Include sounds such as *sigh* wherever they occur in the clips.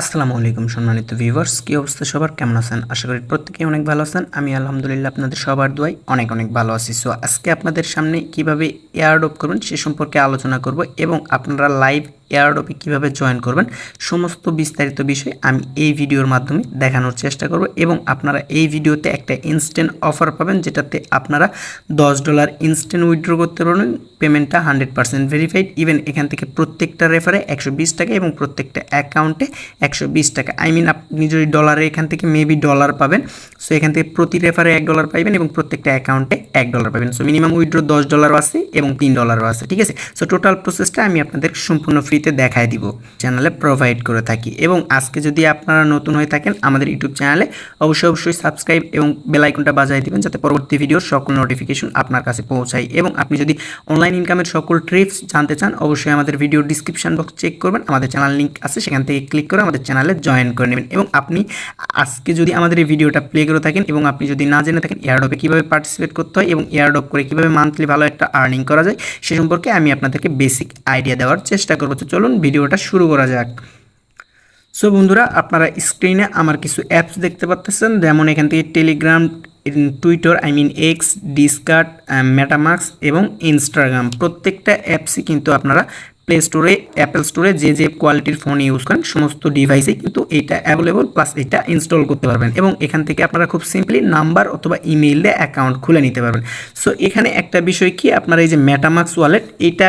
আসসালামু আলাইকুম সম্মানিত ভিউয়ার্স কী অবস্থা সবার? কেমন আছেন? আশা করি প্রত্যেকেই অনেক ভালো আছেন। আমি আলহামদুলিল্লাহ আপনাদের সবার দোয়াই অনেক অনেক ভালো আছি। সো আজকে আপনাদের সামনে কীভাবে এয়ারডপ করবেন সে সম্পর্কে আলোচনা করব এবং আপনারা লাইভ এয়ারডপে কীভাবে জয়েন করবেন, সমস্ত বিস্তারিত বিষয় আমি এই ভিডিওর মাধ্যমে দেখানোর চেষ্টা করব এবং আপনারা এই ভিডিওতে একটা ইনস্ট্যান্ট অফার পাবেন, যেটাতে আপনারা দশ ডলার ইনস্ট্যান্ট উইথড্র করতে পারবেন পেমেন্টটা হান্ড্রেড পার্সেন্ট ভেরিফাইড ইভেন এখান থেকে প্রত্যেকটা রেফারে একশো বিশ টাকা এবং প্রত্যেকটা অ্যাকাউন্টে একশো বিশ টাকা। আই মিন আপনি যদি ডলারে এখান থেকে মেবি ডলার পাবেন সো এখান থেকে প্রতি রেফারে এক ডলার পাবেন এবং প্রত্যেকটা অ্যাকাউন্টে এক ডলার পাবেন সো মিনিমাম উইথড্র দশ ডলারও আছে এবং তিন ডলারও আছে, ঠিক আছে? সো টোটাল প্রসেসটা আমি আপনাদের সম্পূর্ণ ফ্রিতে দেখায় দিব চ্যানেলে প্রোভাইড করে থাকি। এবং আজকে যদি আপনারা নতুন হয়ে থাকেন, আমাদের ইউটিউব চ্যানেলে অবশ্যই অবশ্যই সাবস্ক্রাইব এবং বেলাইকনটা বাজায় দিবেন, যাতে পরবর্তী ভিডিওর সকল নোটিফিকেশন আপনার কাছে পৌঁছায়। এবং আপনি যদি অনলাইন ইনকামের সকল ট্রিপস জানতে চান, অবশ্যই আমাদের ভিডিও ডিসক্রিপশন বক্স চেক করবেন। আমাদের চ্যানেল লিঙ্ক আছে, সেখান থেকে ক্লিক করে আমাদের চ্যানেলে জয়েন করে নেবেন। এবং আপনি আজকে যদি আমাদের এই ভিডিওটা প্লে করে থাকেন এবং আপনি যদি না জেনে থাকেন এয়ারডপে কীভাবে পার্টিসিপেট করতে হয় এবং এয়ারডপ করে কীভাবে মান্থলি ভালো একটা আর্নিং করা যায়, সে সম্পর্কে আমি আপনাদেরকে বেসিক আইডিয়া দেওয়ার চেষ্টা করব। চলুন ভিডিওটা শুরু করা যাক। সো বন্ধুরা, আপনারা স্ক্রিনে আমার কিছু অ্যাপস দেখতে পাচ্ছেন যেমন এখান থেকে Telegram Twitter I mean X Discord MetaMask এবং ইনস্টাগ্রাম প্রত্যেকটা অ্যাপসই কিন্তু আপনারা প্লে স্টোরে অ্যাপেল স্টোরে যে যে কোয়ালিটির ফোন ইউজ করেন, সমস্ত ডিভাইসে কিন্তু এটা অ্যাভেলেবল প্লাস এটা ইনস্টল করতে পারবেন এবং এখান থেকে আপনারা খুব সিম্পলি নাম্বার অথবা ইমেইল দিয়ে অ্যাকাউন্ট খুলে নিতে পারবেন। সো এখানে একটা বিষয় কি? আপনারা এই যে মেটামাক্স ওয়ালেট এটা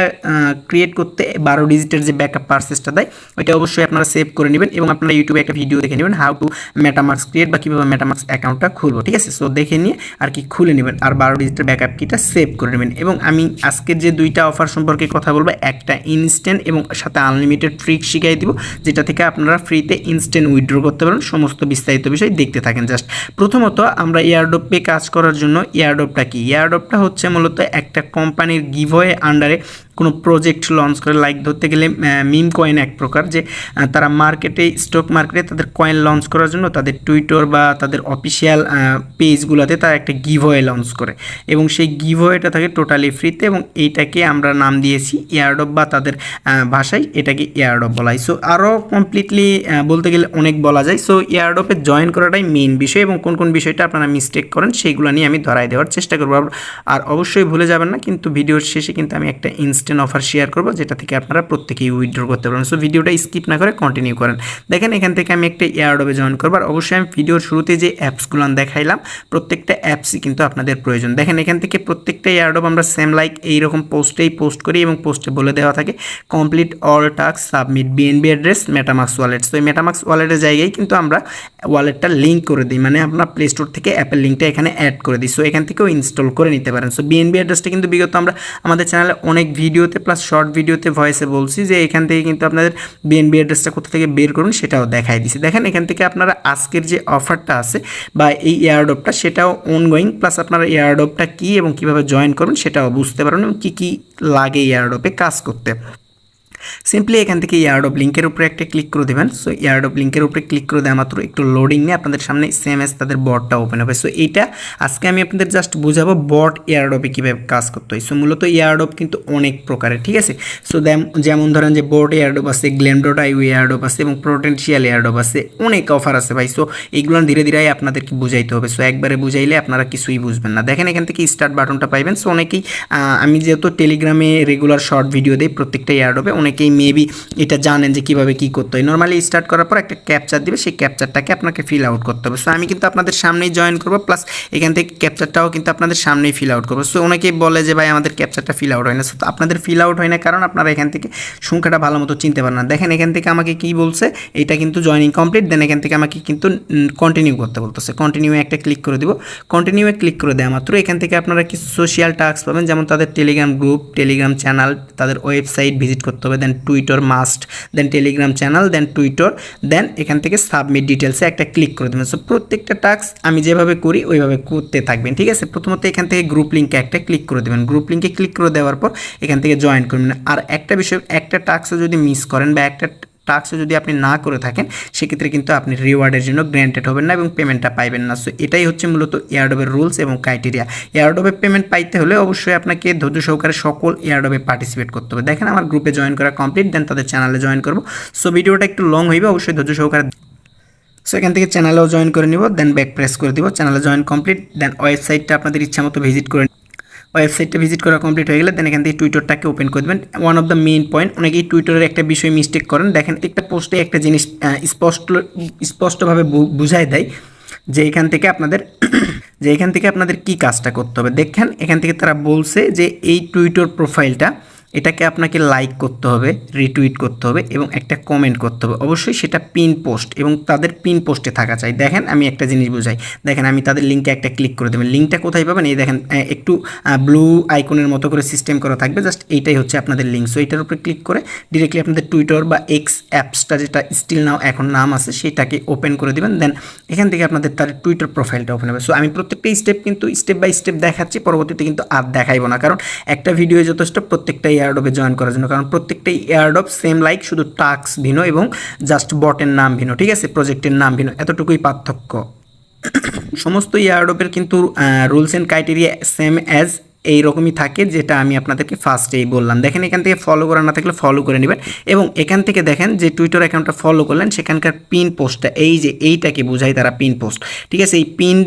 ক্রিয়েট করতে বারো ডিজিটের যে ব্যাকআপ পার্সেসটা দেয়, ওইটা অবশ্যই আপনারা সেভ করে নেবেন এবং আপনারা ইউটিউবে একটা ভিডিও দেখে নেবেন হাউ টু মেটামাক্স ক্রিয়েট বা কীভাবে মেটামাক্স অ্যাকাউন্টটা খুলবো, ঠিক আছে? সো দেখে নিয়ে আর কি খুলে নেবেন আর বারো ডিজিটের ব্যাকআপ কিটা সেভ করে নেবেন এবং আমি আজকের যে দুইটা অফার সম্পর্কে কথা বলব, একটা ইনস্ট্যান্ট এবং সাথে আনলিমিটেড ট্রিক শিখাই দিব, যেটা থেকে আপনারা ফ্রিতে ইনস্ট্যান্ট উইথড্র করতে পারেন সমস্ত বিস্তারিত বিষয় দেখতে থাকেন জাস্ট প্রথমত আমরা এয়ারডপে কাজ করার জন্য এয়ারডপটা কি? এয়ারডপটা হচ্ছে মূলত একটা কোম্পানির গিভওয়ে আন্ডারে কোনো প্রজেক্ট লঞ্চ করে লাইক ধরতে গেলে মিম কয়েন এক প্রকার যে তারা মার্কেটে স্টক মার্কেটে তাদের কয়েন লঞ্চ করার জন্য তাদের টুইটার বা তাদের অফিসিয়াল পেজগুলোতে তারা একটা গিভওয়ে লঞ্চ করে। এবং সেই গিভওয়েটা থাকে টোটালি ফ্রিতে এবং এইটাকে আমরা নাম দিয়েছি এয়ারডপ বা তাদের ভাষায় এটাকে এয়ারডপ বলা হয় সো আরও কমপ্লিটলি বলতে গেলে অনেক বলা যায়। সো এয়ারডপে জয়েন করাটাই মেইন বিষয় এবং কোন কোন বিষয়টা আপনারা মিস্টেক করেন সেইগুলো নিয়ে আমি ধরাই দেওয়ার চেষ্টা করব। আর অবশ্যই ভুলে যাবেন না, কিন্তু ভিডিওর শেষে কিন্তু আমি একটা ইনস্ট্যান্ট অফার শেয়ার করব, যেটা থেকে আপনারা প্রত্যেকেই উইথড্র করতে পারেন সো ভিডিওটা স্কিপ না করে কন্টিনিউ করেন। দেখেন, এখান থেকে আমি একটা এয়ারডপে জয়েন করব। আর অবশ্যই আমি ভিডিওর শুরুতে যে অ্যাপসগুলো দেখাইলাম, প্রত্যেকটা অ্যাপসই কিন্তু আপনাদের প্রয়োজন। দেখেন, এখান থেকে প্রত্যেকটা এয়ারডপ আমরা সেম লাইক এইরকম পোস্টেই পোস্ট করি এবং পোস্টে বলে দেওয়া থাকে। Complete all task submit BNB address MetaMask wallet so এই মেটামাক্স ওয়ালেটের জায়গায় কিন্তু আমরা ওয়ালেটটা লিঙ্ক করে দিই। মানে আপনার প্লে স্টোর থেকে অ্যাপের লিঙ্কটা এখানে অ্যাড করে দিই। সো এখান থেকেও ইনস্টল করে নিতে পারেন। সো বিএনবি অ্যাড্রেসটা কিন্তু বিগত আমরা আমাদের চ্যানেলে অনেক ভিডিওতে প্লাস শর্ট ভিডিওতে ভয়েসে বলছি যে এখান থেকে কিন্তু আপনাদের বিএনবি অ্যাড্রেসটা কোথা থেকে বের করুন সেটাও দেখাই দিছি। দেখেন এখান থেকে আপনারা আজকের যে অফারটা আছে বা এই এয়ারডপটা সেটাও অনগোয়িং প্লাস আপনারা এয়ারডপটা কী এবং কীভাবে জয়েন করবেন সেটাও বুঝতে পারবেন এবং কী কী লাগে এয়ারডপে কাজ করতে। সিম্পলি এখান থেকে ইয়ার্ড অফ লিঙ্কের উপরে একটা ক্লিক করে দেবেন সো ইয়ার্ড অফ লিঙ্কের উপরে ক্লিক করে দেওয়া মাত্র একটু লোডিং নিয়ে আপনাদের সামনে সেম এস তাদের বটটা ওপেন হবে সো এইটা আজকে আমি আপনাদের জাস্ট বুঝাবো বট ইয়ারডপে কীভাবে কাজ করতে হয় সো মূলত ইয়ারডপ কিন্তু অনেক প্রকারের ঠিক আছে সো যেমন ধরেন যে বট ইয়ারডপ আছে গ্ল্যাম ডট আইউ ইয়ারডপ আছে এবং পোটেন্সিয়াল ইয়ারডপ আছে অনেক অফার আছে ভাই সো এইগুলো ধীরে ধীরে আপনাদেরকে বুঝাইতে হবে সো একবারে বুঝাইলে আপনারা কিছুই বুঝবেন না দেখেন এখান থেকে স্টার্ট বাটনটা পাইবেন সো অনেকেই আমি যেহেতু টেলিগ্রামে রেগুলার শর্ট ভিডিও দিই প্রত্যেকটা ইয়ারডপে অনেকেই মেবি এটা জানেন যে কীভাবে কি করতে হয়। নর্মালি স্টার্ট করার পর একটা ক্যাপচার দিবে, সেই ক্যাপচারটাকে আপনাকে ফিল আউট করতে হবে। সো আমি কিন্তু আপনাদের সামনেই জয়েন করব প্লাস এখান থেকে ক্যাপচারটাও কিন্তু আপনাদের সামনেই ফিল আউট করব। সো অনেকেই বলে যে, ভাই, আমাদের ক্যাপচারটা ফিল আউট হয় না। সো আপনাদের ফিল আউট হয় না কারণ আপনারা এখান থেকে সংখ্যাটা ভালো মতো চিনতে পারেন না। দেখেন, এখান থেকে আমাকে কি বলছে, এটা কিন্তু জয়নিং কমপ্লিট দেন এখান থেকে আমাকে কিন্তু কন্টিনিউ করতে বলতেছে। কন্টিনিউ একটা ক্লিক করে দিব। কন্টিনিউয়ে ক্লিক করে দেওয়া মাত্র। এখান থেকে আপনারা কিছু সোশ্যাল টাস্ক পাবেন, যেমন তাদের টেলিগ্রাম গ্রুপ টেলিগ্রাম চ্যানেল তাদের ওয়েবসাইট ভিজিট করতে হবে। Then Twitter must then Telegram channel then Twitter then এখান থেকে সাবমিট ডিটেলসে একটা ক্লিক করে দেবেন। সো প্রত্যেকটা টাস্ক আমি যেভাবে করি, ওইভাবে করতে থাকবেন, ঠিক আছে? প্রথমত এখান থেকে গ্রুপ লিঙ্কে একটা ক্লিক করে দেবেন। গ্রুপ লিঙ্কে ক্লিক করে দেওয়ার পর এখান থেকে জয়েন করবেন। আর একটা বিষয়, একটা টাস্ক যদি মিস করেন বা একটা টাস্কও যদি আপনি না করে থাকেন, সেক্ষেত্রে কিন্তু আপনি রিওয়ার্ডের জন্য গ্র্যান্টেড হবেন না এবং পেমেন্টটা পাইবেন না। সো এটাই হচ্ছে মূলত এয়ারডবের রুলস এবং ক্রাইটেরিয়া এয়ারডবে পেমেন্ট পাইতে হলে অবশ্যই আপনাকে ধৈর্য সহকারে সকল এয়ারডবে পার্টিসিপেট করতে হবে। দেখেন, আমার গ্রুপে জয়েন করা কমপ্লিট দেন তাদের চ্যানেলে জয়েন করব। সো ভিডিওটা একটু লং হইবে, অবশ্যই ধৈর্য সহকারে সো এখান থেকে চ্যানেলেও জয়েন করে নিব দেন ব্যাক প্রেস করে দিব। চ্যানেলে জয়েন কমপ্লিট দেন ওয়েবসাইটটা আপনাদের ইচ্ছা মতো ভিজিট করে ওয়েবসাইটটা ভিজিট করা কমপ্লিট হয়ে গেলে দেন এখান থেকে টুইটারটাকে ওপেন করে দেবেন। One of the main point অনেকেই টুইটারের একটা বিষয় মিস্টেক করেন। দেখেন একটা পোস্টে একটা জিনিস স্পষ্ট, স্পষ্টভাবে বুঝায় দেয় যে এখান থেকে আপনাদের, *clears throat* যে এখান থেকে আপনাদের কি কাজটা করতে হবে। দেখেন, এখান থেকে তারা বলছে যে এই টুইটার প্রোফাইলটা এটাকে আপনাকে লাইক করতে হবে রিটুইট করতে হবে এবং একটা কমেন্ট করতে হবে। অবশ্যই সেটা পিন পোস্ট এবং তাদের পিন পোস্টে থাকা চাই। দেখেন আমি একটা জিনিস বুঝাই। দেখেন আমি তাদের লিঙ্কে একটা ক্লিক করে দেবেন লিঙ্কটা কোথায় পাবেন? এই দেখেন একটু ব্লু আইকনের মতো করে সিস্টেম করা থাকবে। জাস্ট এইটাই হচ্ছে আপনাদের লিঙ্ক সো এইটার উপরে ক্লিক করে ডিরেক্টলি আপনাদের টুইটার বা এক্স অ্যাপসটা যেটা স্টিল নাও এখন নাম আছে, সেটাকে ওপেন করে দেবেন। দেন এখান থেকে আপনাদের তার টুইটার প্রোফাইলটা ওপেন হবে। সো আমি প্রত্যেকটা স্টেপ কিন্তু স্টেপ বাই স্টেপ দেখাচ্ছি। পরবর্তীতে কিন্তু আর দেখাইবো না। কারণ একটা ভিডিও যথেষ্ট প্রত্যেকটা এয়ারডপে জয়েন করার জন্য। কারণ প্রত্যেকটাই এয়ারডপ সেম লাইক শুধু টাস্ক ভিন্ন এবং জাস্ট বটের নাম ভিন্ন, ঠিক আছে? প্রজেক্টের নাম ভিন্ন, এতটুকুই পার্থক্য। *coughs* সমস্ত এয়ারডপের কিন্তু rules and criteria same as এই রকমই থাকে যেটা আমি আপনাদেরকে ফার্স্টেই বললাম। দেখেন এখান থেকে ফলো করা না থাকলে ফলো করে নেবেন এবং এখান থেকে দেখেন যে টুইটার অ্যাকাউন্টটা ফলো করলেন, সেখানকার পিন পোস্টটা এই যে এইটাকে বোঝায় তারা পিন পোস্ট ঠিক আছে, এই পিন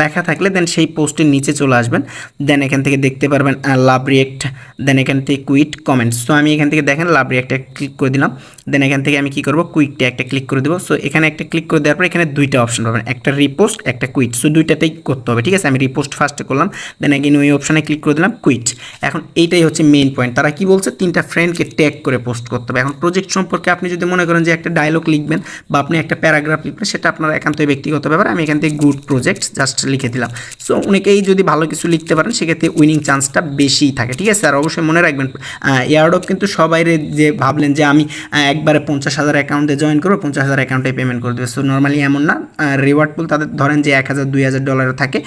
লেখা থাকলে দেন সেই পোস্টের নিচে চলে আসবেন। দেন এখান থেকে দেখতে পারবেন লাভ রিয়েক্ট দেন এখান থেকে কুইট কমেন্টস তো আমি এখান থেকে দেখেন লাভ রিয়েক্টে ক্লিক করে দিলাম। দেন এখান থেকে আমি কি করব? কুইকটে একটা ক্লিক করে দেবো। সো এখানে একটা ক্লিক করে দেওয়ার পর এখানে দুইটা অপশন পাবেন, একটা রিপোস্ট একটা কুইট সো দুইটাতেই করতে হবে। ঠিক আছে, আমি রিপোস্ট ফার্স্টে করলাম। দেন এগেন ওই অপশানে ক্লিক করে দিলাম কুইট এখন এইটাই হচ্ছে মেইন পয়েন্ট তারা কি বলছে? তিনটা ফ্রেন্ডকে ট্যাগ করে পোস্ট করতে হবে। এখন প্রজেক্ট সম্পর্কে আপনি যদি মনে করেন যে একটা ডায়লগ লিখবেন বা আপনি একটা প্যারাগ্রাফ লিখবেন, সেটা আপনার একান্তই ব্যক্তিগত ব্যাপার। আমি এখান থেকে গুড প্রজেক্ট জাস্ট লিখে দিলাম। সো অনেকেই যদি ভালো কিছু লিখতে পারেন, সেক্ষেত্রে উইনিং চান্সটা বেশিই থাকে। ঠিক আছে? আর অবশ্যই মনে রাখবেন এয়ারডপ কিন্তু সবাই যে ভাবলেন যে আমি একবারে পঞ্চাশ হাজার অ্যাকাউন্টে জয়েন করব, পঞ্চাশ হাজার অ্যাকাউন্টে পেমেন্ট করে দেবে। সো নর্মালি এমন না। রিওয়ার্ড পুল তাদের ধরেন যে এক হাজার, দুই হাজার ডলার থাকে।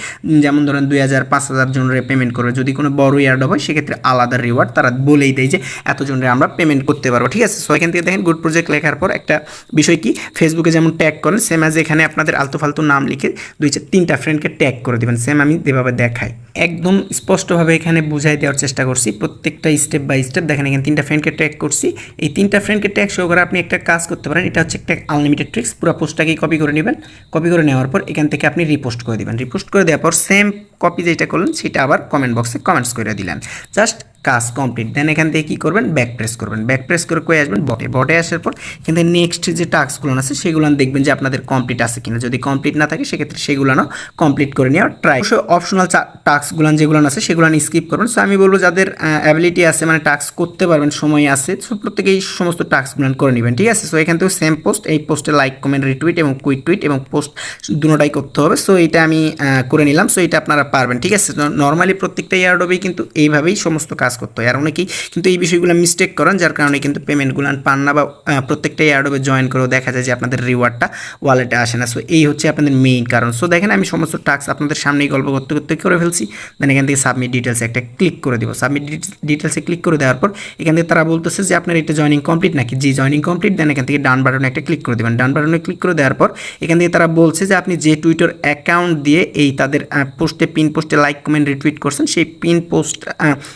যেমন ধরেন দুই হাজার, পাঁচ হাজার জনের পেমেন্ট করবে। যদি কোনো বড় এয়ারডপ হয়, সেক্ষেত্রে আলাদা রিওয়ার্ড তারা বলেই দেয় যে এত জনের আমরা পেমেন্ট করতে পারব। ঠিক আছে? সো এখান থেকে দেখেন গুড প্রজেক্ট লেখার পর একটা বিষয় কি? ফেসবুকে যেমন ট্যাগ করেন সেম অ্যাজ এখানে আপনাদের আলতু ফালতু নাম লিখে দুই চার তিনটা ফ্রেন্ডকে ট্যাগ করে দেবেন। সেম আমি যেভাবে দেখাই। একদম স্পষ্টভাবে এখানে বুঝাই দেওয়ার চেষ্টা করছি, প্রত্যেকটা স্টেপ বাই স্টেপ দেখেন এখানে তিনটা ফ্রেন্ডকে ট্যাগ করছি। এই তিনটা ফ্রেন্ডকে ট্যাগ শো করে আপনি একটা কাজ করতে পারেন। এটা হচ্ছে একটা আনলিমিটেড ট্রিক্স পুরো পোস্টটাকেই কপি করে নেবেন। কপি করে নেওয়ার পর এখান থেকে আপনি রিপোস্ট করে দেবেন। রিপোস্ট করে দেওয়ার পর সেম কপি যেটা করলেন, সেটা আবার কমেন্ট বক্সে কমেন্টস করে দিলেন। জাস্ট কাজ কমপ্লিট দেন এখান থেকে কী করবেন? ব্যাক প্রেস করবেন। ব্যাক প্রেস করে কয়ে আসবেন বটে বটে আসার পর কিন্তু নেক্সট যে টাস্কগুলো আছে, সেগুলো দেখবেন যে আপনাদের কমপ্লিট আছে কিনা। যদি কমপ্লিট না থাকে, সেক্ষেত্রে সেগুলো কমপ্লিট করে নেওয়ার ট্রাই অবশ্যই অপশনাল টাস্কগুলো যেগুলো আছে, সেগুলো স্কিপ করবেন। সো আমি বলব যাদের অ্যাবিলিটি আছে মানে টাস্ক করতে পারবেন, সময় আছে, সো প্রত্যেকেই সমস্ত টাস্কগুলো করে নেবেন, ঠিক আছে? সো এখান থেকে সেম পোস্ট এই পোস্টে লাইক কমেন্ট রিটুইট এবং কুইট টুইট এবং পোস্ট দুটোটাই করতে হবে। সো এটা আমি করে নিলাম। সো এটা আপনারা পারবেন, ঠিক আছে? নর্মালি প্রত্যেকটা ইয়ারডবেই কিন্তু এইভাবেই সমস্ত কাজ করতে। হয় আর অনেকেই কিন্তু এই বিষয়গুলো মিস্টেক করেন যার কারণে কিন্তু পেমেন্টগুলো পান না বা আহ, প্রত্যেকটা ইয়ারডবে জয়েন করেও দেখা যায় যে আপনাদের রিওয়ার্ডটা ওয়ালেটে আসে না। সো এই হচ্ছে আপনাদের মেইন কারণ। সো দেখেন আমি সমস্ত টাস্ক আপনাদের সামনেই গল্প করতে করতে করে ফেলছি। দেন এখান থেকে সাবমিট ডিটেলসে একটা ক্লিক করে দিব। সাবমিট ডিটেলসে ক্লিক করে দেওয়ার পর এখান থেকে তারা বলতেছে যে আপনার এটা জয়নিং কমপ্লিট নাকি? জি জয়নিং কমপ্লিট দেন এখান থেকে ডান বাটনে একটা ক্লিক করে দেবেন। ডান বাটনে ক্লিক করে দেওয়ার পর এখান থেকে তারা বলছে যে আপনি যে টুইটার অ্যাকাউন্ট দিয়ে এই তাদের পোস্টে পিন পোস্টে লাইক কমেন্ট রিটুইট করছেন সেই পিন পোস্ট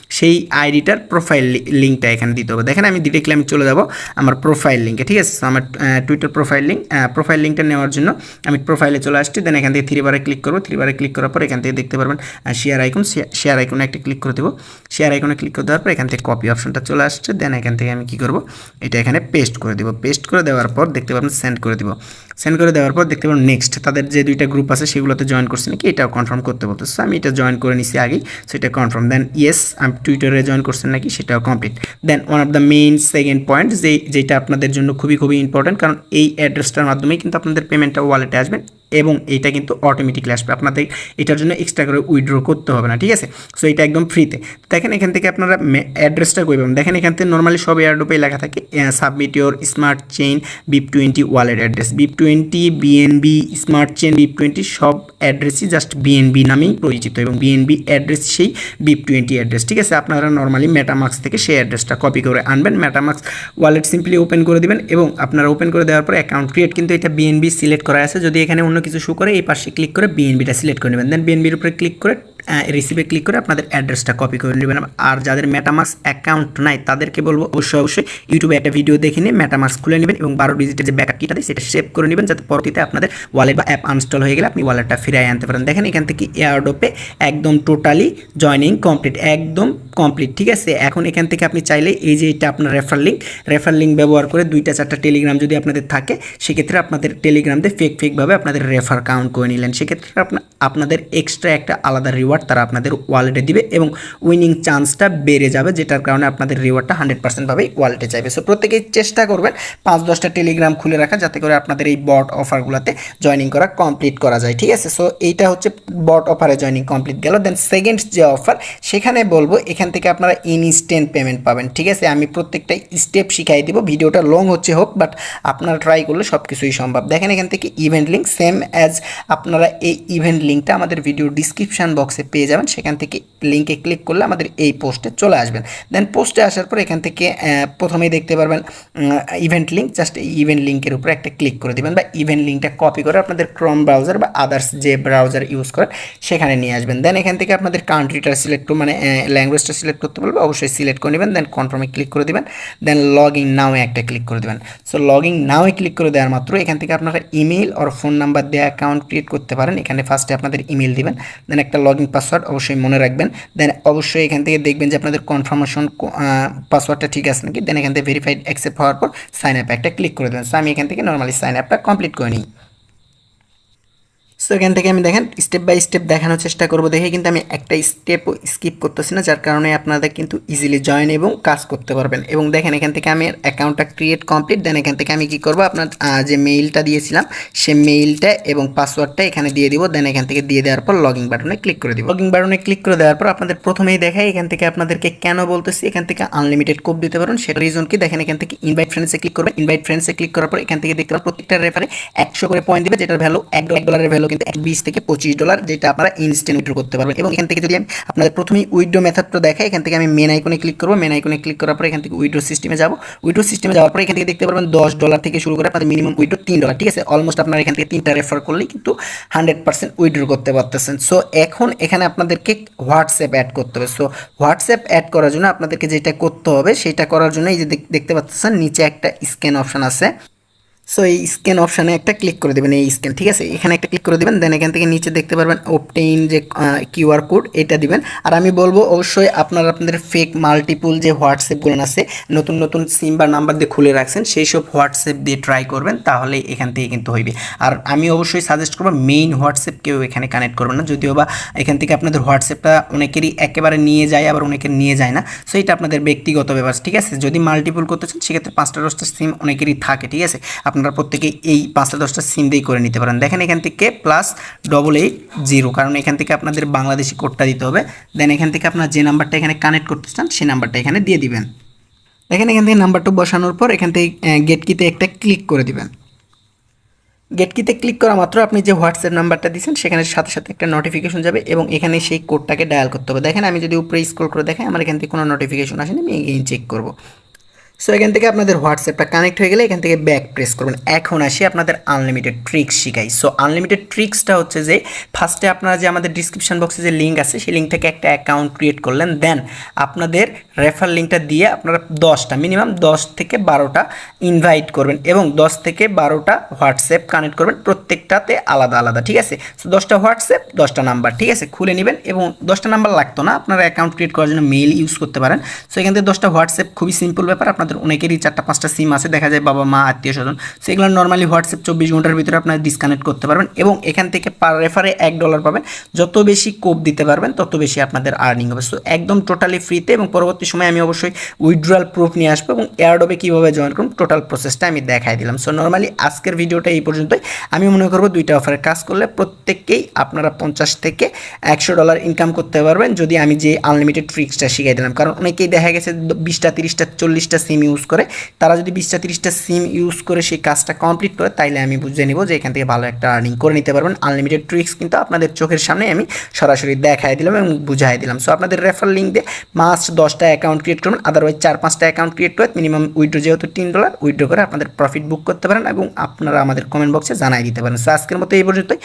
সেই আইডিটার প্রোফাইল লিঙ্কটা এখানে দিতে হবে। দেখেন আমি ডিরেক্টলি আমি চলে যাব আমার প্রোফাইল লিঙ্কে ঠিক আছে? আমার টুইটার প্রোফাইল লিঙ্ক প্রোফাইল লিঙ্কটা নেওয়ার জন্য আমি প্রোফাইলে চলে আসছি। দেন এখান থেকে থ্রি বারে ক্লিক করব। থ্রি বারে ক্লিক করার পর এখান থেকে দেখতে পারবেন শেয়ার আইকন শেয়ার আইকনে একটা ক্লিক করে দেবো। শেয়ার আইকনে ক্লিক করে দেওয়ার পর এখান থেকে কপি অপশনটা চলে আসছে। দেন এখান থেকে আমি কী করব? এটা এখানে পেস্ট করে দেবো। পেস্ট করে দেওয়ার পর দেখতে পাবেন সেন্ড করে দেবো। সেন্ড করে দেওয়ার পর দেখতে পাবেন নেক্সট তাদের যে দুইটা গ্রুপ আছে সেগুলোতে জয়েন করছি নাকি? এটাও কনফার্ম করতে বলতেছে। So, আমি এটা জয়েন করে নিছি আগেই সেটা কনফার্ম দেন ইয়েস আমি টুইটারে জয়েন করছেন নাকি সেটাও complete then one of the main second point যে, যেটা আপনাদের জন্য খুবই খুবই ইম্পর্ট্যান্ট কারণ এই অ্যাড্রেসটার মাধ্যমেই কিন্তু আপনাদের পেমেন্টটা ওয়ালেটে আসবেন এবং এটা কিন্তু অটোমেটিকলি আসবে আপনাদের এটার জন্য এক্সট্রা করে উইড্রো করতে হবে না, ঠিক আছে? সো এটা একদম ফ্রিতে দেখেন এখান থেকে আপনারা অ্যাড্রেসটা করবেন দেখেন এখান থেকে নর্মালি সব এয়ারডোপে লেখা থাকে submit your smart chain BEP twenty wallet address BEP twenty BNB smart chain BEP twenty সব অ্যাড্রেসই জাস্ট বিএনবি নামেই পরিচিত এবং বিএনবি অ্যাড্রেস সেই বিপ টোয়েন্টি অ্যাড্রেস ঠিক আছে? আপনারা নর্মালি মেটামাক্স থেকে সেই অ্যাড্রেসটা কপি করে আনবেন। মেটামাক্স ওয়ালেট সিম্পলি ওপেন করে দিবেন এবং আপনারা ওপেন করে দেওয়ার পর অ্যাকাউন্ট ক্রিয়েট কিন্তু এটা বিএনবি সিলেক্ট করা আছে। যদি এখানে অন্য কিছু শো করে, এই পাশে ক্লিক করে বিএনবিটা সিলেক্ট করে নেবেন। দেন বিএনবির উপরে ক্লিক করে রিসিভে ক্লিক করে আপনাদের অ্যাড্রেসটা কপি করে নেবেন। আর যাদের মেটামাক্স অ্যাকাউন্ট নাই, তাদেরকে বলব অবশ্যই অবশ্যই ইউটিউবে একটা ভিডিও দেখে নিয়ে মেটামাক্স খুলে নেবেন এবং বারো ডিজিটের যে ব্যাকআপ কিটা সেটা সেভ করে নেবেন যাতে পরবর্তীতে আপনাদের ওয়ালেট বা অ্যাপ আনস্টল হয়ে গেলে আপনি ওয়ালেটটা ফিরিয়ে আনতে পারেন। দেখেন, এখান থেকে এয়ারডোপে একদম টোটালি জয়নিং কমপ্লিট একদম কমপ্লিট ঠিক আছে? এখন এখান থেকে আপনি চাইলে এই যে এটা আপনার রেফার লিঙ্ক রেফার লিঙ্ক ব্যবহার করে দুইটা, চারটা টেলিগ্রাম যদি আপনাদের থাকে, সেক্ষেত্রে আপনাদের টেলিগ্রাম দিয়ে ফেক ফেকভাবে আপনাদের রেফার কাউন্ট করে নিলেন। সেক্ষেত্রে আপনা- আপনাদের এক্সট্রা একটা আলাদা রিওয়ার্ড তারা আপনাদের ওয়ালেটে দিবে এবং উইনিং চান্সটা বেড়ে যাবে, যেটার কারণে আপনাদের রিওয়ার্ডটা হান্ড্রেড পার্সেন্টভাবেই ওয়ালেটে যাবে সো প্রত্যেকেই চেষ্টা করবেন পাঁচ দশটা টেলিগ্রাম খুলে রাখা, যাতে করে আপনাদের এই বট অফারগুলোতে জয়নিং করা কমপ্লিট করা যায়, ঠিক আছে? সো এইটা হচ্ছে বট অফারে জয়নিং কমপ্লিট গেল। দেন সেকেন্ড যে অফার সেখানে বলব, এখান থেকে আপনারা ইনস্ট্যান্ট পেমেন্ট পাবেন, ঠিক আছে? আমি প্রত্যেকটা স্টেপ শিখাই দিব, ভিডিওটা লং হচ্ছে হোক বাট আপনারা ট্রাই করলে সব কিছুই সম্ভব। দেখেন এখান থেকে ইভেন্ট লিঙ্ক সেম অ্যাজ আপনারা এই ইভেন্ট লিঙ্কটা আমাদের ভিডিও ডিসক্রিপশান বক্সে পেয়ে যাবেন। সেখান থেকে লিঙ্কে ক্লিক করলে আমাদের এই পোস্টে চলে আসবেন। দেন পোস্টে আসার পর এখান থেকে প্রথমেই দেখতে পারবেন ইভেন্ট লিঙ্ক জাস্ট এই ইভেন্ট লিঙ্কের উপরে একটা ক্লিক করে দেবেন বা ইভেন্ট লিঙ্কটা কপি করে আপনাদের ক্রম ব্রাউজার বা আদার্স যে ব্রাউজার ইউজ করেন, সেখানে নিয়ে আসবেন। দেন এখান থেকে আপনাদের কান্ট্রিটা সিলেক্ট মানে ল্যাঙ্গুয়েজটা সিলেক্ট করতে বলবে, অবশ্যই সিলেক্ট করে নেবেন দেন কনফার্মে ক্লিক করে দেবেন দেন লগ ইন নাওয়ে একটা ক্লিক করে দেবেন। So log in now click করে দেওয়ার মাত্র এখান থেকে আপনারা ইমেল আর ফোন নাম্বার দিয়ে অ্যাকাউন্ট ক্রিয়েট করতে পারেন। এখানে ফার্স্টে আপনাদের ইমেল দিবেন দেন একটা লগ ইন পাসওয়ার্ড অবশ্যই মনে রাখবেন। দেন অবশ্যই এখান থেকে দেখবেন যে আপনাদের কনফার্মেশন পাসওয়ার্ডটা ঠিক আছে নাকি? দেন এখান থেকে ভেরিফাইড অ্যাকসেপ্ট হওয়ার পর সাইন আপ একটা ক্লিক করে দেবেন সো আমি এখান থেকে নর্মালি সাইন আপটা কমপ্লিট করে নিই। সো এখান থেকে আমি দেখেন স্টেপ বাই স্টেপ দেখানোর চেষ্টা করব। দেখে কিন্তু আমি একটা স্টেপ স্কিপ করতেছি না, যার কারণে আপনাদের কিন্তু ইজিলি জয়েন এবং কাজ করতে পারবেন। এবং দেখেন, এখান থেকে আমি অ্যাকাউন্টটা ক্রিয়েট কমপ্লিট দেন এখান থেকে আমি কি করব, আপনার যে মেইলটা দিয়েছিলাম, সে মেইলটা এবং পাসওয়ার্ডটা এখানে দিয়ে দিব দেন এখান থেকে দিয়ে দেওয়ার পর লগিং বাটনে ক্লিক করে দিব। লগিং বাটনে ক্লিক করে দেওয়ার পর আপনাদের প্রথমেই দেখায় এখান থেকে আপনাদেরকে কেন বলতেছি, এখান থেকে আনলিমিটেড কোড দিতে পারেন সেটা রিজন কি? দেখেন, এখান থেকে ইনভাইট ফ্রেন্ডসে ক্লিক করবেন। ইনভাইট ফ্রেন্ডসে ক্লিক করার পর এখান থেকে দেখতে পাবেন প্রত্যেকটা রেফারে একশো করে পয়েন্ট দিবে, যেটার ভ্যালু এক ডলারের ভ্যালু কিন্তু এক বিশ থেকে পঁচিশ ডলার, যেটা আপনারা ইনস্ট্যান্ট উইথড্র করতে পারবেন। এবং এখান থেকে যদি আমি আপনাদের প্রথমেই উইথড্র মেথডটা দেখাই, এখান থেকে আমি মেন আইকনে ক্লিক করব। মেন আইকনে ক্লিক করার পর এখান থেকে উইথড্র সিস্টেমে যাব। উইথড্র সিস্টেমে যাওয়ার পর এখান থেকে দেখতে পারবেন দশ ডলার থেকে শুরু করে আপনাদের মিনিমাম উইথড্র তিন ডলার, ঠিক আছে? অলমোস্ট আপনারা এখান থেকে তিনটা রেফার করলেই কিন্তু হান্ড্রেড পার্সেন্ট উইড্রো করতে পারতেছেন। সো এখন এখানে আপনাদেরকে হোয়াটসঅ্যাপ অ্যাড করতে হবে। সো হোয়াটসঅ্যাপ অ্যাড করার জন্য আপনাদেরকে যেটা করতে হবে, সেটা করার জন্য এই যে দেখতে পাচ্ছেন, নিচে একটা স্ক্যান অপশন আছে। সো এই স্ক্যান অপশানে একটা ক্লিক করে দেবেন, এই স্ক্যান ঠিক আছে? এখানে একটা ক্লিক করে দেবেন দেন এখান থেকে নিচে দেখতে পারবেন ওপটেইন যে কিউআর কোড এটা দিবেন। আর আমি বলব অবশ্যই আপনারা, আপনাদের ফেক মাল্টিপুল যে হোয়াটসঅ্যাপগুলো আছে, নতুন নতুন সিম বা নাম্বার দিয়ে খুলে রাখছেন সেই সব হোয়াটসঅ্যাপ দিয়ে ট্রাই করবেন, তাহলে এখান থেকে কিন্তু হইবে। আর আমি অবশ্যই সাজেস্ট করব মেইন হোয়াটসঅ্যাপ কেউ এখানে কানেক্ট করবেন না, যদিও বা এখান থেকে আপনাদের হোয়াটসঅ্যাপটা অনেকেরই একেবারে নিয়ে যায়, আবার অনেকের নিয়ে যায় না। সো এটা আপনাদের ব্যক্তিগত ব্যাপার, ঠিক আছে? যদি মাল্টিপুল করতে চান, সেক্ষেত্রে পাঁচটা, দশটা সিম অনেকেরই থাকে, ঠিক আছে? আপনারা প্রত্যেকে এই পাঁচটা দশটা সিম দিয়েই করে নিতে পারেন। দেখেন এখান থেকে প্লাস ডবল এইট জিরো কারণ এখান থেকে আপনাদের বাংলাদেশি কোডটা দিতে হবে। দেন এখান থেকে আপনার যে নাম্বারটা এখানে কানেক্ট করতে চান, সেই নাম্বারটা এখানে দিয়ে দিবেন। দেখেন এখান থেকে নাম্বারটা বসানোর পর এখান থেকে গেট কিতে একটা ক্লিক করে দিবেন। গেট কিতে ক্লিক করা মাত্র আপনি যে হোয়াটসঅ্যাপ নাম্বারটা দিয়েছেন, সেখানে সাথে সাথে একটা নোটিফিকেশন যাবে এবং এখানে সেই কোডটাকে ডায়াল করতে হবে। দেখেন আমি যদি উপরে স্ক্রল করে দেখাই, আমার এখান থেকে কোনো নোটিফিকেশন আসেনি, আমি এগেইন চেক করব। সো এখান থেকে আপনাদের হোয়াটসঅ্যাপটা কানেক্ট হয়ে গেলে এখান থেকে ব্যাক প্রেস করবেন। এখন আসি আপনাদের আনলিমিটেড ট্রিক্স শিখাই। সো আনলিমিটেড ট্রিক্সটা হচ্ছে যে ফার্স্টে আপনারা যে আমাদের ডিসক্রিপশন বক্সে যে লিঙ্ক আছে, সেই লিঙ্ক থেকে একটা অ্যাকাউন্ট ক্রিয়েট করলেন। দেন আপনাদের রেফার লিঙ্কটা দিয়ে আপনারা দশটা মিনিমাম দশ থেকে বারোটা ইনভাইট করবেন এবং দশ থেকে বারোটা হোয়াটসঅ্যাপ কানেক্ট করবেন। প্রত্যেকটাতে আলাদা আলাদা, ঠিক আছে? সো দশটা হোয়াটসঅ্যাপ দশটা নাম্বার ঠিক আছে? খুলে নেবেন এবং দশটা নাম্বার লাগতো না। আপনারা অ্যাকাউন্ট ক্রিয়েট করার জন্য মেইল ইউজ করতে পারেন। সো এখান থেকে দশটা হোয়াটসঅ্যাপ খুবই সিম্পল ব্যাপার। আপনাদের আপনাদের অনেকেরই চারটা, পাঁচটা সিম আছে, দেখা যায় বাবা, মা, আত্মীয় স্বজন। সেগুলো নর্মালি হোয়াটসঅ্যাপ চব্বিশ ঘণ্টার ভিতরে আপনারা ডিসকানেক্ট করতে পারবেন এবং এখান থেকে পার রেফারে এক ডলার পাবেন। যত বেশি কোপ দিতে পারবেন, তত বেশি আপনাদের আর্নিং হবে। সো একদম টোটালি ফ্রিতে এবং পরবর্তী সময় আমি অবশ্যই উইথড্রয়াল প্রুফ নিয়ে আসব এবং এয়ারডোবে কীভাবে জয়েন করুন টোটাল প্রসেসটা আমি দেখাই দিলাম। সো নর্মালি আজকের ভিডিওটা এই পর্যন্তই। আমি মনে করব দুইটা অফারের কাজ করলে প্রত্যেককেই আপনারা পঞ্চাশ থেকে একশো ডলার ইনকাম করতে পারবেন। যদি আমি যে আনলিমিটেড ট্রিক্সটা শিখাই দিলাম, কারণ অনেকেই দেখা গেছে বিশটা, তিরিশটা, চল্লিশটা সিম ইউজ করে, তারা যদি বিশটা তিরিশটা সিম ইউজ করে সেই কাজটা কমপ্লিট করে, তাইলে আমি বুঝে নিব যে এখান থেকে ভালো একটা আর্নিং করে নিতে পারবেন। আনলিমিটেড ট্রিক্স কিন্তু আপনাদের চোখের সামনে আমি সরাসরি দেখাই দিলাম এবং বুঝাই দিলাম। সো আপনাদের রেফার লিঙ্ক দিয়ে মাস্ট দশটা অ্যাকাউন্ট ক্রিয়েট করবেন আদারওয়াইজ চার পাঁচটা অ্যাকাউন্ট ক্রিয়েট করে মিনিমাম উইড্রো যেহেতু তিন ডলার উইড্রো করে আপনাদের প্রফিট বুক করতে পারেন এবং আপনারা আমাদের কমেন্ট বক্সে জানাই দিতে পারেন। সো আজকের মতো এই পর্যন্তই।